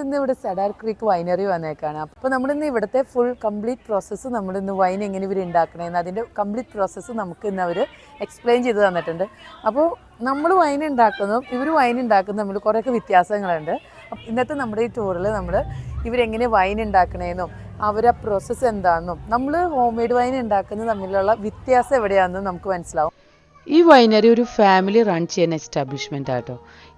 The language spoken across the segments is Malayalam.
നമ്മളിന്ന് ഇവിടെ സെഡാർ ക്രീക്ക് വൈനറി വന്നേക്കാണ്. അപ്പോൾ നമ്മളിന്ന് ഇവിടുത്തെ ഫുൾ കംപ്ലീറ്റ് പ്രോസസ്സ് നമ്മളിന്ന് വൈൻ എങ്ങനെ ഇവർ ഉണ്ടാക്കണേന്ന് അതിന്റെ കംപ്ലീറ്റ് പ്രോസസ്സ് നമുക്ക് ഇന്ന് അവർ എക്സ്പ്ലെയിൻ ചെയ്ത് തന്നിട്ടുണ്ട്. അപ്പോൾ നമ്മൾ വൈൻ ഉണ്ടാക്കുന്നതും ഇവർ വൈൻ ഉണ്ടാക്കുന്നതും തമ്മിൽ കുറേയൊക്കെ വ്യത്യാസങ്ങളുണ്ട്. ഇന്നത്തെ നമ്മുടെ ഈ ടൂറിൽ നമ്മൾ ഇവരെങ്ങനെ വൈൻ ഉണ്ടാക്കണേന്നും അവരെ പ്രോസസ്സ് എന്താണെന്നും നമ്മൾ ഹോം മെയ്ഡ് വൈൻ ഉണ്ടാക്കുന്നത് തമ്മിലുള്ള വ്യത്യാസം എവിടെയാണെന്നും നമുക്ക് മനസ്സിലാവും. ഈ വൈനറി ഒരു ഫാമിലി റൺ ചെയ്യുന്ന എസ്റ്റാബ്ലിഷ്മെന്റ് ആട്ടോ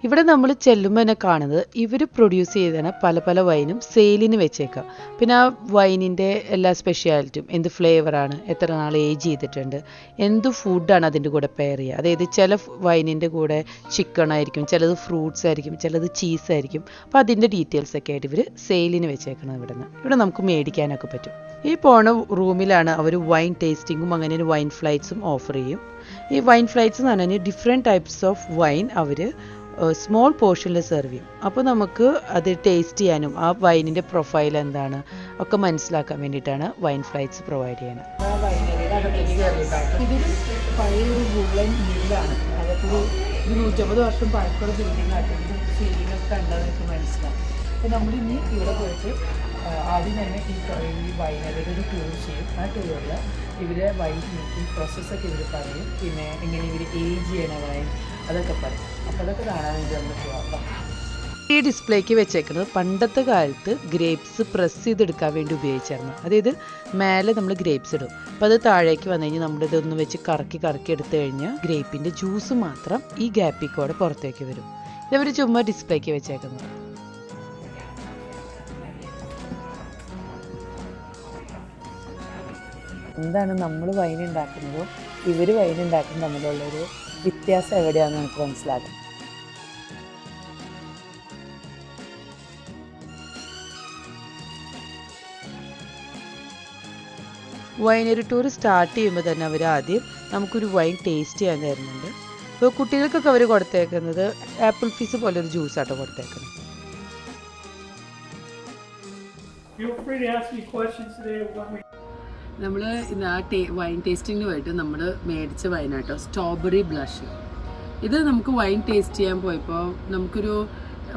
ഇവിടെ നമ്മൾ ചെല്ലുമ്പോൾ തന്നെ കാണുന്നത് ഇവർ പ്രൊഡ്യൂസ് ചെയ്തതാണ് പല പല വൈനും സെയിലിന് വെച്ചേക്കാം. പിന്നെ ആ വൈനിന്റെ എല്ലാ സ്പെഷ്യാലിറ്റിയും എന്ത് ഫ്ലേവറാണ് എത്ര നാൾ ഏജ് ചെയ്തിട്ടുണ്ട് എന്ത് ഫുഡാണ് അതിന്റെ കൂടെ പെയർ ചെയ്യുക. അതായത് ചില വൈനിന്റെ കൂടെ ചിക്കൺ ആയിരിക്കും ചിലത് ഫ്രൂട്ട്സ് ആയിരിക്കും ചിലത് ചീസ് ആയിരിക്കും. അപ്പോൾ അതിന്റെ ഡീറ്റെയിൽസ് ഒക്കെ ആയിട്ട് ഇവർ സെയിലിന് വെച്ചേക്കണം ഇവിടെ നിന്ന് ഇവിടെ നമുക്ക് മേടിക്കാനൊക്കെ പറ്റും. ഈ പോണ റൂമിലാണ് അവർ വൈൻ ടേസ്റ്റിങ്ങും അങ്ങനെ ഒരു വൈൻ ഫ്ലൈറ്റ്സും ഓഫർ ചെയ്യും. ഈ വൈൻ ഫ്ലൈറ്റ്സ് എന്ന് പറഞ്ഞാൽ ഡിഫറെന്റ് ടൈപ്സ് ഓഫ് വൈൻ അവർ സ്മോൾ പോർഷനിൽ സെർവ് ചെയ്യും. അപ്പോൾ നമുക്ക് അത് ടേസ്റ്റ് ചെയ്യാനും ആ വൈനിന്റെ പ്രൊഫൈൽ എന്താണ് ഒക്കെ മനസ്സിലാക്കാൻ വേണ്ടിയിട്ടാണ് വൈൻ ഫ്ലൈറ്റ്സ് പ്രൊവൈഡ് ചെയ്യുന്നത്. നൂറ്റമ്പത് വർഷം പഴക്കമുള്ള ബിൽഡിംഗ് ആയിട്ട് ഒക്കെ ഉണ്ടെന്ന് എനിക്ക് മനസ്സിലാവും അപ്പോൾ ഇവിടെ പോയിട്ട് ആദ്യം തന്നെ ഈ ഈ വൈനറിയുടെ ഒരു ടൂർ ചെയ്യും. ആ ടൂറിൽ ഇവരെ വൈൻ പ്രോസസ്സൊക്കെ ഇവർ പറയും. പിന്നെ എങ്ങനെ ഇവർ ഏജ് ചെയ്യണ വൈൻ അതൊക്കെ പറയും. അപ്പോൾ അതൊക്കെ കാണാൻ വേണ്ടി നമ്മൾ പോകാം ഈ ഡിസ്പ്ലേക്ക് വെച്ചേക്കുന്നത് പണ്ടത്തെ കാലത്ത് ഗ്രേപ്സ് പ്രസ് ചെയ്തെടുക്കാൻ വേണ്ടി ഉപയോഗിച്ചായിരുന്നു. അതായത് മേലെ നമ്മൾ ഗ്രേപ്സ് ഇടും. അപ്പോൾ അത് താഴേക്ക് വന്നു കഴിഞ്ഞാൽ നമ്മുടെ നമ്മളിതൊന്ന് വെച്ച് കറക്കി കറക്കി എടുത്തു കഴിഞ്ഞാൽ ഗ്രേപ്പിന്റെ ജ്യൂസ് മാത്രം ഈ ഗ്യാപ്പിൽ കൂടെ പുറത്തേക്ക് വരും. ഇതവർ ചുമ്മാ ഡിസ്പ്ലേക്ക് വെച്ചേക്കുന്നത്. എന്താണ് നമ്മൾ വൈൻ ഉണ്ടാക്കുന്നതും ഇവർ വൈൻ ഉണ്ടാക്കുന്ന തമ്മിലുള്ളൊരു വ്യത്യാസം എവിടെയാണെന്ന് നമുക്ക് മനസ്സിലാക്കാം. വൈനറി ടൂർ സ്റ്റാർട്ട് ചെയ്യുമ്പോൾ തന്നെ അവർ ആദ്യം നമുക്കൊരു വൈൻ ടേസ്റ്റ് ചെയ്യാൻ തരുന്നുണ്ട്. ഇപ്പോൾ കുട്ടികൾക്കൊക്കെ അവർ കൊടുത്തേക്കുന്നത് ആപ്പിൾ ഫിസ് പോലെ ഒരു ജ്യൂസ് ആട്ടോ കൊടുത്തേക്കുന്നത്. Feel free to ask me questions today നമ്മൾ ഇന്ന് ആ ടേ വൈൻ ടേസ്റ്റിങ്ങിന് പോയിട്ട് നമ്മൾ മേടിച്ച വൈനാട്ടോ സ്ട്രോബെറി ബ്ലഷ് ഇത് നമുക്ക് വൈൻ ടേസ്റ്റ് ചെയ്യാൻ പോയപ്പോൾ നമുക്കൊരു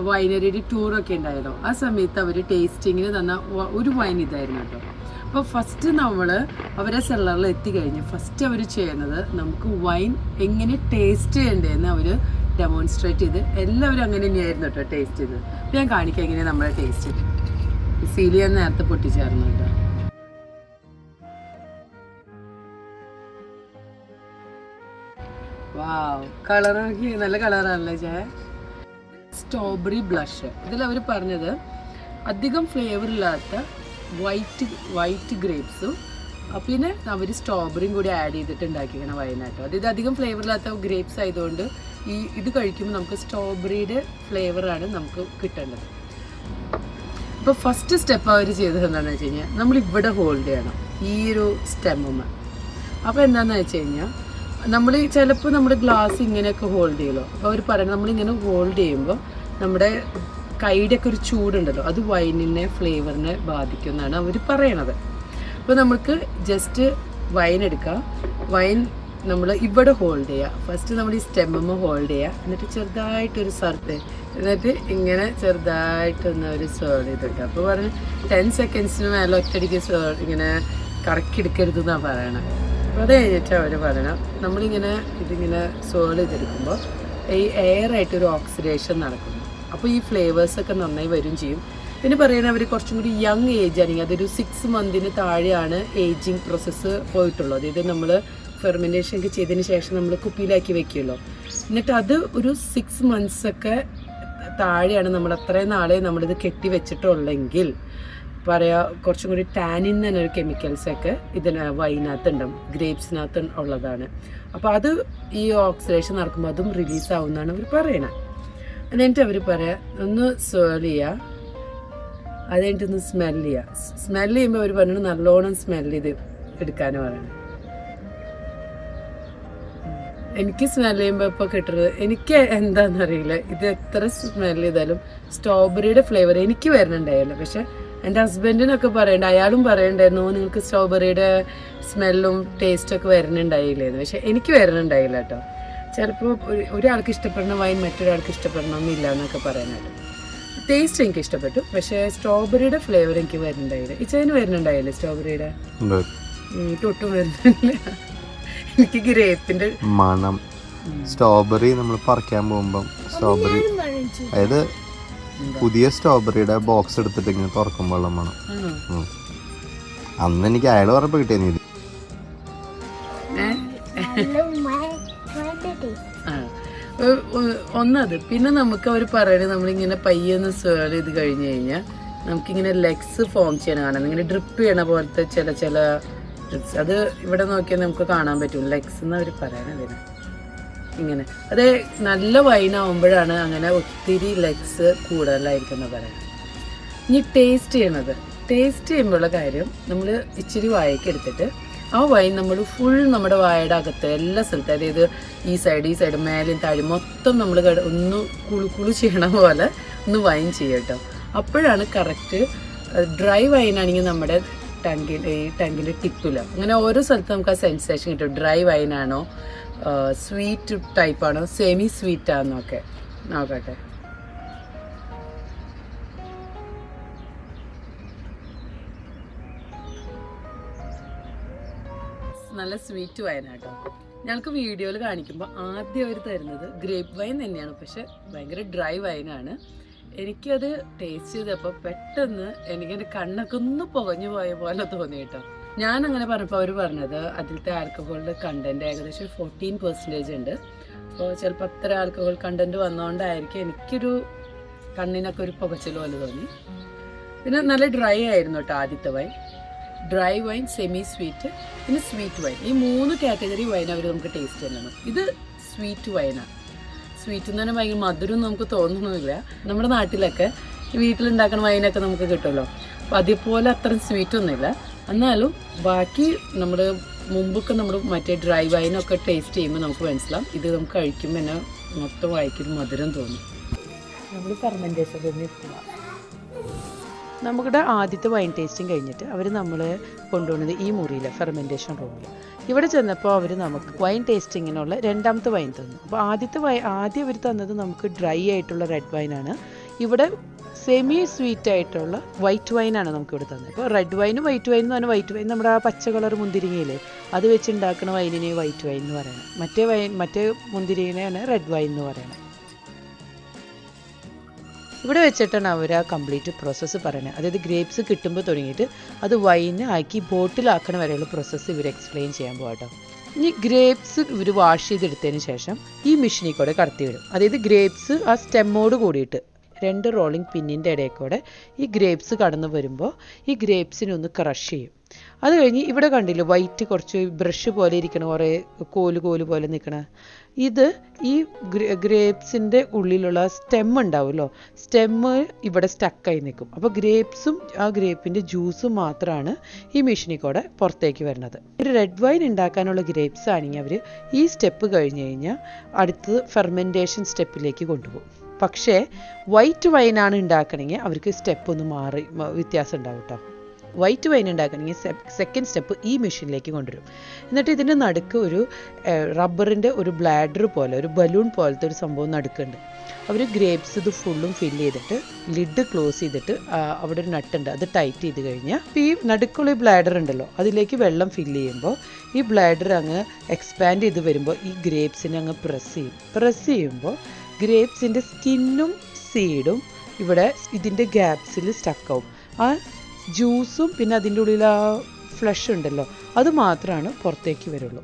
വൈനറിയുടെ ടൂറൊക്കെ ഉണ്ടായല്ലോ. ആ സമയത്ത് അവർ ടേസ്റ്റിങ്ങിന് തന്ന ഒരു വൈൻ ഇതായിരുന്നു കേട്ടോ. അപ്പോൾ ഫസ്റ്റ് നമ്മൾ അവരെ സെല്ലറിൽ എത്തിക്കഴിഞ്ഞ് ഫസ്റ്റ് അവർ ചെയ്യുന്നത് നമുക്ക് വൈൻ എങ്ങനെ ടേസ്റ്റ് ചെയ്യണ്ടേന്ന് അവർ ഡെമോൺസ്ട്രേറ്റ് ചെയ്ത് എല്ലാവരും അങ്ങനെ തന്നെയായിരുന്നു കേട്ടോ ടേസ്റ്റ് ചെയ്തത്. ഞാൻ കാണിക്കാം എങ്ങനെ നമ്മളെ ടേസ്റ്റ് ചെയ്ത് സീലിയ നേരത്തെ പൊട്ടിച്ചായിരുന്നു കേട്ടോ. കളർ നല്ല കളറാണല്ലേ ചേ സ്ട്രോബെറി ബ്ലഷ് ഇതിൽ അവർ പറഞ്ഞത് അധികം ഫ്ലേവർ ഇല്ലാത്ത വൈറ്റ് വൈറ്റ് ഗ്രേപ്സും പിന്നെ അവർ സ്ട്രോബെറിയും കൂടി ആഡ് ചെയ്തിട്ട് ഉണ്ടാക്കിക്കണ വയനാട്ടോ അതായത് അധികം ഫ്ലേവർ ഇല്ലാത്ത ഗ്രേപ്സ് ആയതുകൊണ്ട് ഈ ഇത് കഴിക്കുമ്പോൾ നമുക്ക് സ്ട്രോബെറിയുടെ ഫ്ലേവറാണ് നമുക്ക് കിട്ടേണ്ടത്. ഇപ്പോൾ ഫസ്റ്റ് സ്റ്റെപ്പ് അവർ ചെയ്തത് എന്താണെന്ന് വെച്ച് കഴിഞ്ഞാൽ നമ്മൾ ഇവിടെ ഹോൾഡ് ചെയ്യണം. ഈ ഒരു സ്റ്റെമ്മുമ്മ അപ്പോൾ എന്താണെന്ന് വെച്ച് കഴിഞ്ഞാൽ നമ്മൾ ചിലപ്പോൾ നമ്മുടെ ഗ്ലാസ് ഇങ്ങനെയൊക്കെ ഹോൾഡ് ചെയ്യുമല്ലോ അപ്പോൾ അവർ പറയുന്നത് നമ്മളിങ്ങനെ ഹോൾഡ് ചെയ്യുമ്പോൾ നമ്മുടെ കൈയുടെ ഒക്കെ ഒരു ചൂടുണ്ടല്ലോ അത് വൈനിനെ ഫ്ലേവറിനെ ബാധിക്കും എന്നാണ് അവർ പറയണത്. അപ്പോൾ നമുക്ക് ജസ്റ്റ് വൈൻ എടുക്കാം. വൈൻ നമ്മൾ ഇവിടെ ഹോൾഡ് ചെയ്യുക ഫസ്റ്റ് നമ്മൾ ഈ സ്റ്റെമ്മ ഹോൾഡ് ചെയ്യുക എന്നിട്ട് ചെറുതായിട്ടൊരു സർട്ട് എന്നിട്ട് ഇങ്ങനെ ചെറുതായിട്ടൊന്ന് ഒരു സേർവ് ചെയ്തിട്ട്. അപ്പോൾ പറഞ്ഞ് ടെൻ സെക്കൻഡ്സിന് മേലെ ഒറ്റയടിക്ക് സേർവ് ഇങ്ങനെ കറക്കി എടുക്കരുത് എന്നാണ് പറയണത് അത് കഴിഞ്ഞിട്ട് അവർ പറയണം. നമ്മളിങ്ങനെ ഇതിങ്ങനെ സോൾ ചെയ്തെടുക്കുമ്പോൾ ഈ എയർ ആയിട്ടൊരു ഓക്സിഡേഷൻ നടക്കുന്നു. അപ്പോൾ ഈ ഫ്ലേവേഴ്സൊക്കെ നന്നായി വരും ചെയ്യും. പിന്നെ പറയുന്നത് അവർ കുറച്ചും കൂടി യങ് ഏജ് ആണെങ്കിൽ അതൊരു സിക്സ് മന്തിന് താഴെയാണ് ഏജിങ് പ്രോസസ്സ് പോയിട്ടുള്ളത്. അതായത് നമ്മൾ ഫെർമെന്റേഷൻ ഒക്കെ ചെയ്തതിന് ശേഷം നമ്മൾ കുപ്പിയിലാക്കി വെക്കുമല്ലോ എന്നിട്ട് അത് ഒരു സിക്സ് മന്ത്സൊക്കെ താഴെയാണ് നമ്മൾ അത്രയും നാളെ നമ്മളിത് കെട്ടി വെച്ചിട്ടുള്ളെങ്കിൽ പറയാ കുറച്ചും കൂടി ടാനിൻ ഒരു കെമിക്കൽസ് ഒക്കെ ഇതിന് വൈനകത്ത് ഉണ്ടാവും ഗ്രേപ്സിനകത്ത് ഉള്ളതാണ്. അപ്പോൾ അത് ഈ ഓക്സിഡേഷൻ നടക്കുമ്പോൾ അതും റിലീസ് ആവുമെന്നാണ് അവർ പറയണത് എന്നിട്ട് അവർ പറയാ ഒന്ന് സേർവ് ചെയ്യുക അത് കഴിഞ്ഞിട്ട് ഒന്ന് സ്മെൽ ചെയ്യുക സ്മെൽ ചെയ്യുമ്പോൾ അവർ പറഞ്ഞു നല്ലോണം സ്മെൽ ചെയ്ത് എടുക്കാനും പറയണം. എനിക്ക് സ്മെൽ ചെയ്യുമ്പോൾ ഇപ്പോൾ കിട്ടുന്നത് എനിക്ക് എന്താണെന്നറിയില്ല ഇത് എത്ര സ്മെൽ ചെയ്താലും സ്ട്രോബെറിയുടെ ഫ്ലേവർ എനിക്ക് വരുന്നുണ്ടായില്ല പക്ഷെ എന്റെ ഹസ്ബൻഡിനൊക്കെ പറയണ്ട അയാളും പറയണ്ടായിരുന്നു നിങ്ങൾക്ക് സ്ട്രോബെറിയുടെ സ്മെല്ലും ടേസ്റ്റൊക്കെ വരുന്നുണ്ടായില്ലേന്ന് പക്ഷെ എനിക്ക് വരുന്നുണ്ടായില്ല കേട്ടോ. ചിലപ്പോൾ ഒരാൾക്ക് ഇഷ്ടപ്പെടുന്ന വൈൻ മറ്റൊരാൾക്ക് ഇഷ്ടപ്പെടണമെന്നില്ല എന്നൊക്കെ പറയാനായിട്ട് ടേസ്റ്റ് എനിക്ക് ഇഷ്ടപ്പെട്ടു പക്ഷേ സ്ട്രോബെറിയുടെ ഫ്ലേവർ എനിക്ക് വരുന്നുണ്ടായില്ല. ഇച്ചതിന് വരുന്നുണ്ടായില്ലേ സ്ട്രോബെറിയുടെ ഒട്ടും വരുന്നില്ല. എനിക്ക് ഗ്രേപ്പിന്റെ മണം. സ്ട്രോബെറി നമ്മൾ പറിക്കാൻ പോകുമ്പം സ്ട്രോബെറി അതായത് പുതിയ സ്ട്രോബെറിയുടെ ബോക്സ് എടുത്തിട്ട് ഇങ്ങനെ തുറക്കുമ്പോഴുള്ള മണം ആണോ? ഉം. അന്ന് എനിക്ക് അയാൾ ഉറപ്പ് കിട്ടിയ നീതി ഒന്നത്. പിന്നെ നമുക്ക് അവർ പറയണത് നമ്മളിങ്ങനെ പയ്യൊന്ന് സ്വേർ ചെയ്ത് കഴിഞ്ഞ് കഴിഞ്ഞാൽ നമുക്കിങ്ങനെ ലെഗ്സ് ഫോം ചെയ്യണ കാണാം. ഇങ്ങനെ ഡ്രിപ്പ് ചെയ്യണ പോലത്തെ ചില ചില അത് ഇവിടെ നോക്കിയാൽ നമുക്ക് കാണാൻ പറ്റും. ലെഗ്സ് എന്ന് അവർ പറയണതിന് ഇങ്ങനെ. അത് നല്ല വൈനാവുമ്പോഴാണ് അങ്ങനെ ഒത്തിരി ലെഗ്സ് കൂടുതലായിരിക്കും പറയാം. ഇനി ടേസ്റ്റ് ചെയ്യണത്. ടേസ്റ്റ് ചെയ്യുമ്പോഴുള്ള കാര്യം നമ്മൾ ഇച്ചിരി വായയ്ക്ക് എടുത്തിട്ട് ആ വൈൻ നമ്മൾ ഫുൾ നമ്മുടെ വായയുടെ അകത്ത് എല്ലാ സ്ഥലത്തും അതായത് ഈ സൈഡ് ഈ സൈഡ് മേലും താഴെ മൊത്തം നമ്മൾ ഒന്ന് കുളു കുളു ചെയ്യണ പോലെ ഒന്ന് വൈൻ ചെയ്യട്ടോ അപ്പോഴാണ് കറക്റ്റ് ഡ്രൈ വൈൻ വൈനാണെങ്കിൽ നമ്മുടെ ടങ്കിന്റെ ഈ ടങ്കിന്റെ ടിപ്പിൽ അങ്ങനെ ഓരോ സ്ഥലത്തും നമുക്ക് ആ സെൻസേഷൻ കിട്ടും. ഡ്രൈ വൈനാണോ സ്വീറ്റ് ടൈപ്പാണ് സെമി സ്വീറ്റ് ആണെന്നൊക്കെ. നോക്കട്ടെ. നല്ല സ്വീറ്റ് വൈനാട്ടോ ഞങ്ങൾക്ക് വീഡിയോയിൽ കാണിക്കുമ്പോൾ ആദ്യം അവർ തരുന്നത് ഗ്രേപ്പ് വൈൻ തന്നെയാണ്. പക്ഷെ ഭയങ്കര ഡ്രൈ വൈനാണ് എനിക്കത് ടേസ്റ്റ് ചെയ്തപ്പോൾ പെട്ടെന്ന് എനിക്കെന്റെ കണ്ണൊക്കെ ഒന്ന് പുകഞ്ഞു പോയ പോലെ തോന്നി കേട്ടോ. ഞാൻ അങ്ങനെ പറഞ്ഞപ്പോൾ അവർ പറഞ്ഞത് അതിലത്തെ ആൽക്കഹോളിന്റെ കണ്ടന്റ് ഏകദേശം ഫോർട്ടീൻ പെർസെന്റേജ് ഉണ്ട്. അപ്പോൾ ചിലപ്പോൾ അത്ര ആൽക്കഹോൾ കണ്ടന്റ് വന്നതുകൊണ്ടായിരിക്കും എനിക്കൊരു കണ്ണിനൊക്കെ ഒരു പുകച്ചിൽ പോലെ തോന്നി. പിന്നെ നല്ല ഡ്രൈ ആയിരുന്നു കേട്ടോ ആദ്യത്തെ wine dry wine semi sweet പിന്നെ സ്വീറ്റ് വൈൻ ഈ മൂന്ന് കാറ്റഗറി വൈൻ അവർ നമുക്ക് ടേസ്റ്റ് ചെയ്യണം ഇത് സ്വീറ്റ് വൈനാണ് സ്വീറ്റ് എന്ന് പറഞ്ഞാൽ ഭയങ്കര മധുരം നമുക്ക് തോന്നുന്നില്ല നമ്മുടെ നാട്ടിലൊക്കെ വീട്ടിലുണ്ടാക്കുന്ന വൈനൊക്കെ നമുക്ക് കിട്ടുമല്ലോ. അതേപോലെ അത്രയും സ്വീറ്റ് ഒന്നുമില്ല. എന്നാലും ബാക്കി നമ്മൾ മുമ്പൊക്കെ നമ്മൾ മറ്റേ ഡ്രൈ വൈനൊക്കെ ടേസ്റ്റ് ചെയ്യുമ്പോൾ നമുക്ക് മനസ്സിലാവും. ഇത് നമുക്ക് കഴിക്കുമ്പോൾ തന്നെ മൊത്തം വായിക്കൊരു മധുരം തോന്നും. നമ്മൾ ഫെർമെന്റേഷൻ നമ്മുടെ ആദ്യത്തെ വൈൻ ടേസ്റ്റിംഗ് കഴിഞ്ഞിട്ട് അവർ നമ്മൾ കൊണ്ടുപോകുന്നത് ഈ മുറിയിലെ ഫെർമെന്റേഷൻ റൂമിൽ ഇവിടെ ചെന്നപ്പോൾ അവർ നമുക്ക് വൈൻ ടേസ്റ്റിങ്ങിനുള്ള രണ്ടാമത്തെ വൈൻ തന്നു. അപ്പോൾ ആദ്യത്തെ വൈ ആദ്യം അവർ തന്നത് നമുക്ക് ഡ്രൈ ആയിട്ടുള്ള റെഡ് വൈനാണ് ഇവിടെ സെമി സ്വീറ്റ് ആയിട്ടുള്ള വൈറ്റ് വൈനാണ് നമുക്ക് ഇവിടെ തന്നത്. ഇപ്പോൾ റെഡ് വൈനും വൈറ്റ് വൈൻ എന്ന് പറഞ്ഞാൽ വൈറ്റ് വൈൻ നമ്മുടെ ആ പച്ച കളർ മുന്തിരിങ്ങയില്ലേ അത് വെച്ച് ഉണ്ടാക്കുന്ന വൈനിനെ വൈറ്റ് വൈൻ എന്ന് പറയണം. മറ്റേ വൈൻ മറ്റേ മുന്തിരിങ്ങനെയാണ് റെഡ് വൈൻ എന്ന് പറയുന്നത് ഇവിടെ വെച്ചിട്ടാണ് അവർ ആ കംപ്ലീറ്റ് പ്രോസസ്സ് പറയുന്നത്. അതായത് ഗ്രേപ്സ് കിട്ടുമ്പോൾ തുടങ്ങിയിട്ട് അത് വൈന് ആക്കി ബോട്ടിലാക്കണ വരെയുള്ള പ്രോസസ്സ് ഇവർ എക്സ്പ്ലെയിൻ ചെയ്യാൻ പോകട്ടോ ഇനി ഗ്രേപ്സ് ഇവർ വാഷ് ചെയ്തെടുത്തതിന് ശേഷം ഈ മെഷീനിൽ കൂടെ കടത്തി വിടും അതായത് ഗ്രേപ്സ് ആ സ്റ്റെമ്മോട് കൂടിയിട്ട് രണ്ട് റോളിംഗ് പിന്നിന്റെ ഇടയിൽ കൂടെ ഈ ഗ്രേപ്സ് കടന്നു വരുമ്പോൾ ഈ ഗ്രേപ്സിനെ ഒന്ന് ക്രഷ് ചെയ്യും. അത് കഴിഞ്ഞ് ഇവിടെ കണ്ടില്ലേ വൈറ്റ് കുറച്ച് ബ്രഷ് പോലെ ഇരിക്കണ കുറേ കോൽ കോൽ പോലെ നിൽക്കണ ഇത് ഈ ഗ്രേപ്സിന്റെ ഉള്ളിലുള്ള സ്റ്റെം ഉണ്ടാവുമല്ലോ? സ്റ്റെമ്മ് ഇവിടെ സ്റ്റക്കായി നിൽക്കും അപ്പോൾ ഗ്രേപ്സും ആ ഗ്രേപ്പിന്റെ ജ്യൂസും മാത്രമാണ് ഈ മെഷീനിൽ കൂടെ പുറത്തേക്ക് വരുന്നത്. ഒരു റെഡ് വൈൻ ഉണ്ടാക്കാനുള്ള ഗ്രേപ്സ് ആണെങ്കിൽ അവർ ഈ സ്റ്റെപ്പ് കഴിഞ്ഞ് കഴിഞ്ഞാൽ അടുത്തത് ഫെർമെന്റേഷൻ സ്റ്റെപ്പിലേക്ക് കൊണ്ടുപോകും. പക്ഷേ വൈറ്റ് വൈനാണ് ഉണ്ടാക്കണമെങ്കിൽ അവർക്ക് സ്റ്റെപ്പ് ഒന്ന് മാറി വ്യത്യാസം ഉണ്ടാവും കേട്ടോ വൈറ്റ് വൈൻ ഉണ്ടാക്കണമെങ്കിൽ സെക്കൻഡ് സ്റ്റെപ്പ് ഈ മെഷീനിലേക്ക് കൊണ്ടുവരും. എന്നിട്ട് ഇതിന്റെ നടുക്ക് ഒരു റബ്ബറിന്റെ ഒരു ബ്ലാഡർ പോലെ ഒരു ബലൂൺ പോലത്തെ ഒരു സംഭവം നടുക്കുണ്ട്. അവർ ഗ്രേപ്സ് ഇത് ഫുള്ളും ഫിൽ ചെയ്തിട്ട് ലിഡ് ക്ലോസ് ചെയ്തിട്ട് അവിടെ ഒരു നട്ടുണ്ട് അത് ടൈറ്റ് ചെയ്ത് കഴിഞ്ഞാൽ ഈ നടുക്കുള്ള ഈ ബ്ലാഡർ ഉണ്ടല്ലോ അതിലേക്ക് വെള്ളം ഫിൽ ചെയ്യുമ്പോൾ ഈ ബ്ലാഡർ അങ്ങ് എക്സ്പാൻഡ് ചെയ്ത് വരുമ്പോൾ ഈ ഗ്രേപ്സിനെ അങ്ങ് പ്രസ് ചെയ്യും. പ്രസ് ചെയ്യുമ്പോൾ ഗ്രേപ്സിന്റെ സ്കിന്നും സീഡും ഇവിടെ ഇതിന്റെ ഗ്യാപ്സിൽ സ്റ്റക്കാവും. ആ ജ്യൂസും പിന്നെ അതിന്റെ ഉള്ളിൽ ആ ഫ്ലഷ് ഉണ്ടല്ലോ അത് മാത്രമാണ് പുറത്തേക്ക് വരുള്ളൂ.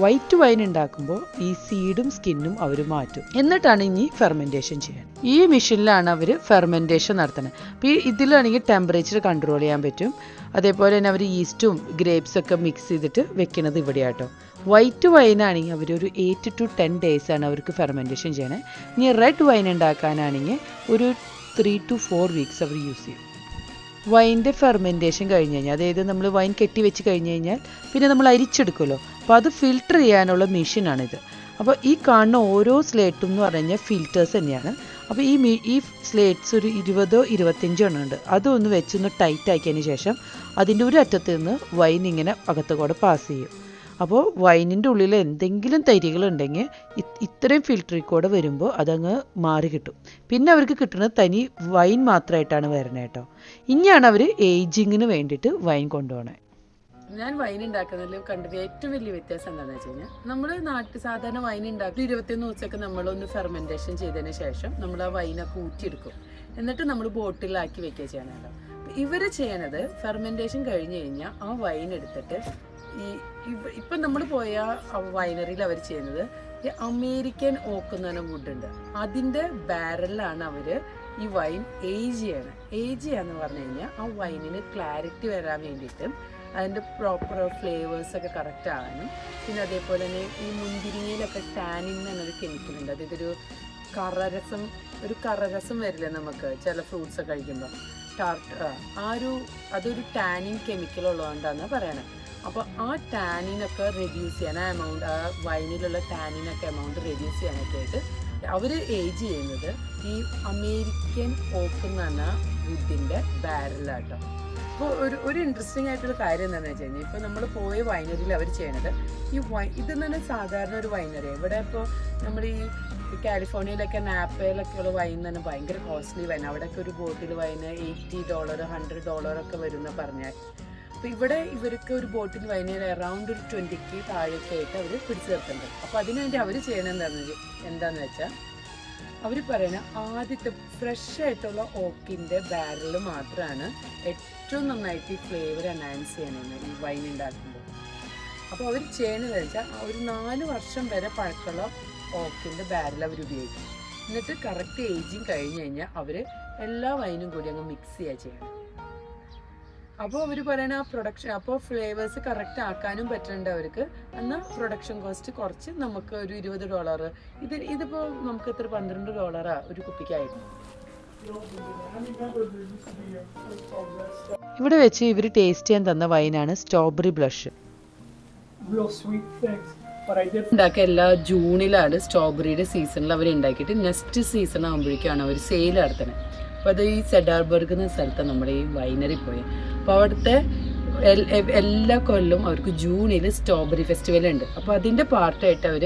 വൈറ്റ് വൈൻ ഉണ്ടാക്കുമ്പോൾ ഈ സീഡും സ്കിന്നും അവർ മാറ്റും. എന്നിട്ടാണ് ഇനി ഫെർമെന്റേഷൻ ചെയ്യാൻ. ഈ മെഷീനിലാണ് അവർ ഫെർമെന്റേഷൻ നടത്തുന്നത്. അപ്പോൾ ഇതിലാണെങ്കിൽ ടെമ്പറേച്ചർ കൺട്രോൾ ചെയ്യാൻ പറ്റും. അതേപോലെ തന്നെ അവർ ഈസ്റ്റും ഗ്രേപ്സ് ഒക്കെ മിക്സ് ചെയ്തിട്ട് വെക്കുന്നത് ഇവിടെയാട്ടോ. വൈറ്റ് അവർ ഒരു എയ്റ്റ് ടു ടെൻ ഡേയ്സ് ആണ് അവർക്ക് ഫെർമെന്റേഷൻ ചെയ്യണേ. ഇനി റെഡ് വൈൻ ഉണ്ടാക്കാനാണെങ്കിൽ ഒരു ത്രീ ടു ഫോർ വീക്സ് അവർ യൂസ് ചെയ്യും. വൈന്റെ ഫെർമെന്റേഷൻ കഴിഞ്ഞ് കഴിഞ്ഞാൽ അതായത് നമ്മൾ വൈൻ കെട്ടി വെച്ച് കഴിഞ്ഞ് കഴിഞ്ഞാൽ പിന്നെ നമ്മൾ അരിച്ചെടുക്കുമല്ലോ. അപ്പോൾ അത് ഫിൽട്ടർ ചെയ്യാനുള്ള മെഷീനാണിത് അപ്പോൾ ഈ കാണുന്ന ഓരോ സ്ലേറ്റും എന്ന് പറഞ്ഞു ഫിൽറ്റേഴ്സ് തന്നെയാണ്. അപ്പോൾ ഈ മീ ഈ സ്ലേറ്റ്സ് ഒരു ഇരുപതോ ഇരുപത്തഞ്ചോ എണ്ണം ഉണ്ട്. അതൊന്ന് വെച്ചൊന്ന് ടൈറ്റ് ആക്കിയതിന് ശേഷം അതിന്റെ ഒരു അറ്റത്ത് നിന്ന് വൈൻ ഇങ്ങനെ അകത്ത് കൂടെ പാസ് ചെയ്യും. അപ്പോൾ വൈനിന്റെ ഉള്ളിൽ എന്തെങ്കിലും തരികളുണ്ടെങ്കിൽ ഇത്രയും ഫിൽറ്ററിൽ കൂടെ വരുമ്പോൾ അതങ്ങ് മാറി കിട്ടും. പിന്നെ അവർക്ക് കിട്ടുന്നത് തനി വൈൻ മാത്രമായിട്ടാണ് വരുന്നത് കേട്ടോ. ഇനിയാണ് അവർ ഏജിങ്ങിന് വേണ്ടിയിട്ട് വൈൻ കൊണ്ടുപോകണേ ഞാൻ വൈൻ ഉണ്ടാക്കുന്നതിൽ കണ്ടത് ഏറ്റവും വലിയ വ്യത്യാസം എന്താണെന്ന് വെച്ച് കഴിഞ്ഞാൽ നമ്മൾ നാട്ടിൽ സാധാരണ വൈൻ ഉണ്ടാക്കി ഇരുപത്തിയൊന്ന് ദിവസമൊക്കെ നമ്മളൊന്ന് ഫെർമെന്റേഷൻ ചെയ്തതിന് ശേഷം നമ്മൾ ആ വൈനൊക്കെ ഊറ്റിയെടുക്കും. എന്നിട്ട് നമ്മൾ ബോട്ടിലാക്കി വെക്കുക ചെയ്യണമല്ലോ ഇവർ ചെയ്യണത് ഫെർമെന്റേഷൻ കഴിഞ്ഞ് കഴിഞ്ഞാൽ ആ വൈൻ എടുത്തിട്ട് ഈ ഇപ്പം നമ്മൾ പോയ ആ വൈനറിയിൽ അവർ ചെയ്യുന്നത് ഈ അമേരിക്കൻ ഓക്ക് എന്ന് പറഞ്ഞ വുഡ് ഉണ്ട്. അതിന്റെ ബാരലിലാണ് അവർ ഈ വൈൻ ഏജ് ചെയ്യണം. ഏജ് ചെയ്യാന്ന് പറഞ്ഞു കഴിഞ്ഞാൽ ആ വൈനിന് ക്ലാരിറ്റി വരാൻ വേണ്ടിയിട്ടും അതിന്റെ പ്രോപ്പർ ഫ്ലേവേഴ്സ് ഒക്കെ കറക്റ്റ് ആകാനും പിന്നെ അതേപോലെ തന്നെ ഈ മുന്തിരിങ്ങയിലൊക്കെ ടാനിൻ എന്നൊരു കെമിക്കൽ ഉണ്ട്. അതായത് ഒരു കറരസം ഒരു കറരസം വരില്ലേ നമുക്ക് ചില ഫ്രൂട്ട്സ് കഴിക്കുമ്പോൾ ടാർട്ട് ആ ഒരു അതൊരു ടാനിൻ കെമിക്കൽ ഉള്ളതുകൊണ്ടാണ് പറയണത് അപ്പോൾ ആ ടാനിനൊക്കെ റെഡ്യൂസ് ചെയ്യാൻ ആ എമൗണ്ട് ആ വൈനിലുള്ള ടാനിനൊക്കെ എമൗണ്ട് റെഡ്യൂസ് ചെയ്യാനൊക്കെ ആയിട്ട് അവർ ഏജ് ചെയ്യുന്നത് ഈ അമേരിക്കൻ ഓക്ക് എന്ന് പറഞ്ഞ വുഡിന്റെ ബാരലാട്ടോ അപ്പോൾ ഒരു ഒരു ഇൻട്രസ്റ്റിംഗ് ആയിട്ടുള്ള കാര്യം എന്താണെന്ന് വെച്ച് കഴിഞ്ഞാൽ ഇപ്പോൾ നമ്മൾ പോയ വൈനറിയിൽ അവർ ചെയ്യണത് ഈ വൈ ഇത് തന്നെ സാധാരണ ഒരു വൈനറി ഇവിടെ ഇപ്പോൾ നമ്മൾ ഈ കാലിഫോർണിയയിലൊക്കെ നാപ്പയിലൊക്കെ ഉള്ള വൈൻ തന്നെ ഭയങ്കര കോസ്റ്റ്ലി വൈൻ അവിടെയൊക്കെ ഒരു ബോട്ടിൽ വൈന് എയ്റ്റി ഡോളർ ഹൺഡ്രഡ് ഡോളറൊക്കെ വരുന്ന പറഞ്ഞാൽ അപ്പോൾ ഇവിടെ ഇവർക്ക് ഒരു ബോട്ടിൽ വൈന അറൗണ്ട് ഒരു ട്വന്റിക്ക് താഴെയൊക്കെ ആയിട്ട് അവർ പിടിച്ചു നിർത്തുന്നുണ്ട് അപ്പോൾ അതിനുവേണ്ടി അവർ ചെയ്യണത് എന്താണെന്ന് എന്താണെന്ന് വെച്ചാൽ അവർ പറയുന്ന ആദ്യത്തെ ഫ്രഷ് ആയിട്ടുള്ള ഓക്കിന്റെ ബാരൽ മാത്രമാണ് ഏറ്റവും നന്നായിട്ട് ഈ ഫ്ലേവർ അനൗൺസ് ചെയ്യണമെന്ന് ഈ വൈൻ ഉണ്ടാക്കുമ്പോൾ അപ്പോൾ അവർ ചെയ്യണത് വെച്ചാൽ ഒരു നാല് വർഷം വരെ പഴക്കമുള്ള ഓക്കിന്റെ ബാരൽ അവർ ഉപയോഗിക്കും. എന്നിട്ട് കറക്റ്റ് ഏജിങ് കഴിഞ്ഞ് കഴിഞ്ഞാൽ അവർ എല്ലാ വൈനും കൂടി അങ്ങ് മിക്സ് ചെയ്യുക ചെയ്യണം അപ്പോൾ അവർ പറയണ ആ പ്രൊഡക്ഷൻ അപ്പോൾ ഫ്ലേവേഴ്സ് കറക്റ്റ് ആക്കാനും പറ്റുന്നുണ്ട് അവർക്ക്. എന്നാൽ പ്രൊഡക്ഷൻ കോസ്റ്റ് കുറച്ച് നമുക്ക് ഒരു ഇരുപത് ഡോളർ ഇത് ഇതിപ്പോൾ നമുക്ക് എത്ര? പന്ത്രണ്ട് ഡോളറാ ഒരു കുപ്പിക്കായിരുന്നു ഇവിടെ വെച്ച് ഇവർ ടേസ്റ്റ് ചെയ്യാൻ തന്ന വൈനാണ് strawberry blush real sweet things. I എല്ലാ ജൂണിലാണ് സ്ട്രോബെറിയുടെ സീസണിൽ അവർ ഉണ്ടാക്കിയിട്ട് നെക്സ്റ്റ് സീസൺ ആകുമ്പോഴേക്കാണ് അവർ സെയിൽ നടത്തുന്നത് അപ്പോൾ അത് ഈ സെഡാർബർഗ് എന്ന സ്ഥലത്ത് നമ്മുടെ ഈ വൈനറി പോയി. അപ്പോൾ അവിടുത്തെ എല്ലാ കൊല്ലവും അവർക്ക് ജൂണിൽ സ്ട്രോബെറി ഫെസ്റ്റിവൽ ഉണ്ട്. അപ്പോൾ അതിന്റെ പാർട്ടായിട്ട് അവർ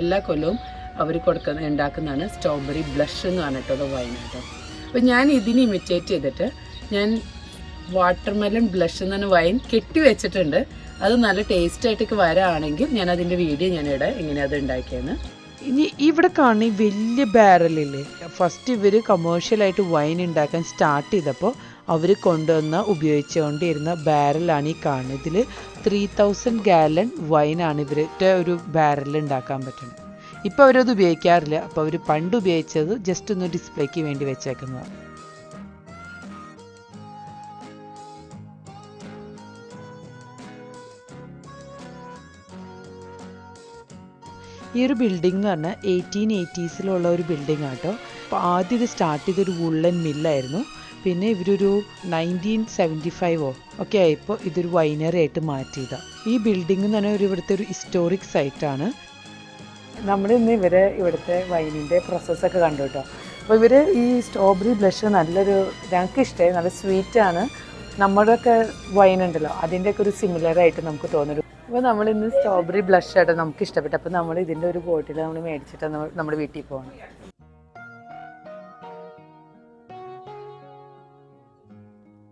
എല്ലാ കൊല്ലവും അവർ കൊടുക്കുന്ന ഉണ്ടാക്കുന്നതാണ് സ്ട്രോബെറി ബ്ലഷ് എന്ന് പറഞ്ഞിട്ടുള്ള വൈൻ കേട്ടോ അപ്പോൾ ഞാൻ ഇതിന് ഇമിറ്റേറ്റ് ചെയ്തിട്ട് ഞാൻ വാട്ടർമെലൺ ബ്ലഷ് എന്ന് വൈൻ കെട്ടി വെച്ചിട്ടുണ്ട്. അത് നല്ല ടേസ്റ്റ് ആയിട്ടൊക്കെ വരാണെങ്കിൽ ഞാൻ അതിന്റെ വീഡിയോ ഞാൻ ഇടാം ഇങ്ങനെ അത് ഉണ്ടാക്കിയെന്ന് ഇനി ഇവിടെ കാണുന്ന വലിയ ബാരലില്ലേ ഫസ്റ്റ് ഇവർ കമേഴ്ഷ്യലായിട്ട് വൈൻ ഉണ്ടാക്കാൻ സ്റ്റാർട്ട് ചെയ്തപ്പോൾ അവർ കൊണ്ടുവന്ന ഉപയോഗിച്ചുകൊണ്ടിരുന്ന ബാരലാണ് ഈ കാണുന്നത്. ഇതിൽ ത്രീ തൗസൻഡ് ഗാലൺ വൈനാണ് ഇവരുടെ ഒരു ബാരൽ ഉണ്ടാക്കാൻ പറ്റുന്നത്. ഇപ്പോൾ അവരത് ഉപയോഗിക്കാറില്ല. അപ്പോൾ അവർ പണ്ട് ഉപയോഗിച്ചത് ജസ്റ്റ് ഒന്ന് ഡിസ്പ്ലേക്ക് വേണ്ടി വെച്ചേക്കുന്നതാണ്. ഈ ഒരു ബിൽഡിംഗ് എന്ന് പറഞ്ഞാൽ എയ്റ്റീൻ എയ്റ്റീസിലുള്ള ഒരു ബിൽഡിംഗ് ആട്ടോ. അപ്പോൾ ആദ്യം ഇത് സ്റ്റാർട്ട് ചെയ്തൊരു വുള്ളൻ മില്ലായിരുന്നു പിന്നെ ഇവരൊരു നയന്റീൻ സെവന്റി ഫൈവോ ഒക്കെ ആയപ്പോൾ ഇതൊരു വൈനറി ആയിട്ട് മാറ്റിയതാണ് ഈ ബിൽഡിംഗ് എന്ന് പറഞ്ഞാൽ ഒരു ഇവിടുത്തെ ഒരു ഹിസ്റ്റോറിക് സൈറ്റാണ് നമ്മൾ ഇന്ന് ഇവരെ ഇവിടുത്തെ വൈനിന്റെ പ്രോസസ്സൊക്കെ കണ്ടു കേട്ടോ. അപ്പോൾ ഇവർ ഈ സ്ട്രോബെറി ബ്ലഷ് നല്ലൊരു ഞങ്ങൾക്ക് ഇഷ്ടമായി നല്ല സ്വീറ്റാണ് നമ്മുടെയൊക്കെ വൈൻ ഉണ്ടല്ലോ അതിന്റെയൊക്കെ ഒരു സിമിലർ ആയിട്ട് നമുക്ക് തോന്നുന്നു. അപ്പോൾ നമ്മൾ ഇന്ന് സ്ട്രോബെറി ബ്ലഷ് ആയിട്ട് നമുക്ക് ഇഷ്ടപ്പെട്ടു. അപ്പോൾ നമ്മൾ ഇതിന്റെ ഒരു ബോട്ടിൽ നമ്മൾ മേടിച്ചിട്ട് നമ്മൾ നമ്മുടെ വീട്ടിൽ പോകണം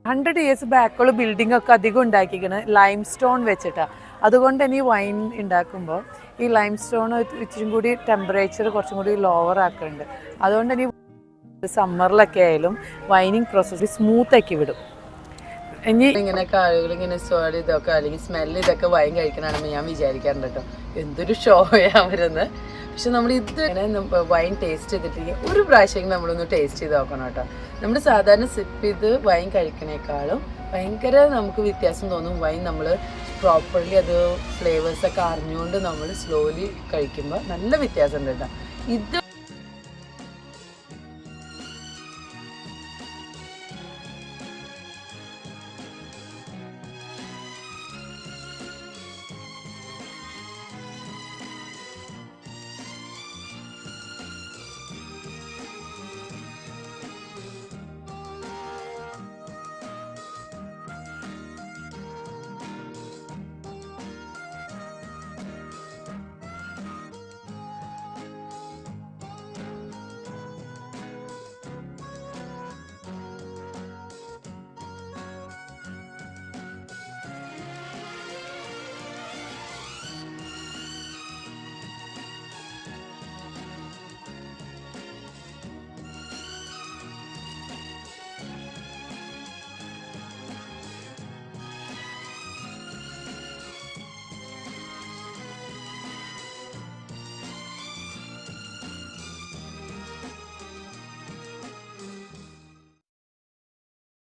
ഹൺഡ്രഡ് ഇയേഴ്സ് ബാക്കുള്ള ബിൽഡിംഗ് ഒക്കെ അധികം ഉണ്ടാക്കിക്കണ് ലൈം സ്റ്റോൺ വെച്ചിട്ടാണ് അതുകൊണ്ട് തന്നെ ഈ വൈൻ ഉണ്ടാക്കുമ്പോൾ ഈ ലൈം സ്റ്റോൺ ഇച്ചിരി കൂടി ടെമ്പറേച്ചർ കുറച്ചും കൂടി ലോവർ ആക്കുന്നുണ്ട് അതുകൊണ്ട് തന്നെ സമ്മറിലൊക്കെ ആയാലും വൈനിങ് പ്രോസസ്സ് സ്മൂത്ത് ആക്കി വിടും. ഇനി ഇങ്ങനെയൊക്കെ ആളുകൾ ഇങ്ങനെ സ്വാഡ് ഇതൊക്കെ അല്ലെങ്കിൽ സ്മെൽ ഇതൊക്കെ വൈൻ കഴിക്കണമെന്ന് ഞാൻ വിചാരിക്കാറുണ്ട് കേട്ടോ. എന്തൊരു ഷോയാ അവരെന്ന്. പക്ഷെ നമ്മൾ ഇത് ഇങ്ങനെ വൈൻ ടേസ്റ്റ് ചെയ്തിട്ട് ഒരു പ്രാവശ്യം നമ്മളൊന്ന് ടേസ്റ്റ് ചെയ്ത് നോക്കണം കേട്ടോ. നമ്മൾ സാധാരണ സിപ്പ് ചെയ്ത് വൈൻ കഴിക്കണേക്കാളും ഭയങ്കര നമുക്ക് വ്യത്യാസം തോന്നും. വൈൻ നമ്മൾ പ്രോപ്പർലി അത് ഫ്ലേവേഴ്സൊക്കെ അറിഞ്ഞുകൊണ്ട് നമ്മൾ സ്ലോലി കഴിക്കുമ്പോൾ നല്ല വ്യത്യാസം ഉണ്ട് കേട്ടോ. ഇത്